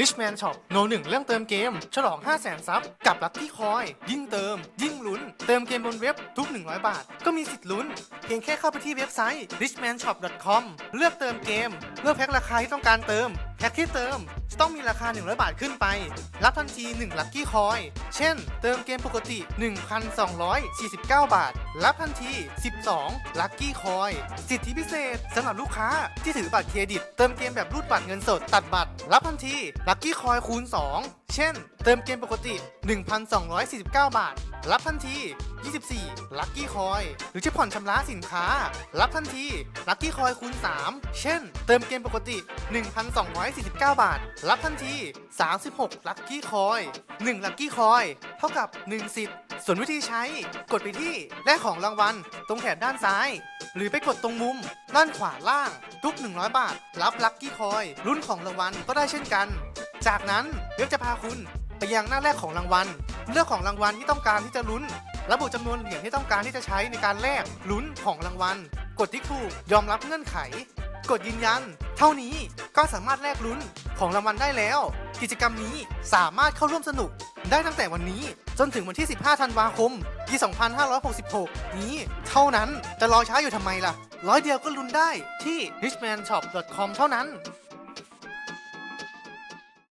Richman Shop โนหนึ่งเรื่องเติมเกม ฉลอง 5 0 0 0 0 0ซับกับลัคกี้คอย ยิ่งเติม ยิ่งลุ้น เติมเกมบนเว็บทุก 100 บาท ก็มีสิทธิ์ลุ้น เพียงแค่เข้าไปที่เว็บไซต์ richmanshop.com เลือกเติมเกม เลือกแพ็คราคาที่ต้องการเติม แพ็คที่เติมจะต้องมีราคา 100 บาทขึ้นไป รับทันที1 Lucky Coin เช่น เติมเกมปกติ 1,249 บาท รับทันที 12 Lucky Coin สิทธิพิเศษสำหรับลูกค้าที่ถือบัตรเครดิต เติมเกมแบบรูดบัตรเงินสดตัดบัตร รับทันที Lucky Coin คูณ 2 เช่น เติมเกมปกติ 1,249 บาท รับทันที 24 Lucky Coin หรือจะผ่อนชำระสินค้า รับทันที Lucky Coin คูณ 3 เช่น เติมเกมปกติ 1,249 บาท รับทันที 36 Lucky Coin 1 Lucky Coin เท่ากับ 1 สิทธิ์ส่วนวิธีใช้กดไปที่แลกของรางวัล ตรงแถบด้านซ้าย หรือไปกดตรงมุม ด้านขวาล่าง ทุก 100 บาท รับ Lucky Coin รุ่นของรางวัลก็ได้เช่นกัน จากนั้นเว็บจะพาคุณไปยังหน้าแรกของรางวัลเลือกของรางวัลที่ต้องการที่จะลุ้น ระบุจำนวนเหรียญที่ต้องการที่จะใช้ในการแลกลุ้นของรางวัล กดที่ถูกยอมรับเงื่อนไข กดยืนยัน เท่านี้ก็สามารถแลกลุ้นของรางวัลได้แล้ว กิจกรรมนี้สามารถเข้าร่วมสนุกได้ตั้งแต่วันนี้จนถึงวันที่ 15 ธันวาคม ปี 2566 นี้เท่านั้น จะรอช้าอยู่ทำไมล่ะ ร้อยเดียวก็ลุ้นได้ที่ richmanshop.com เท่านั้น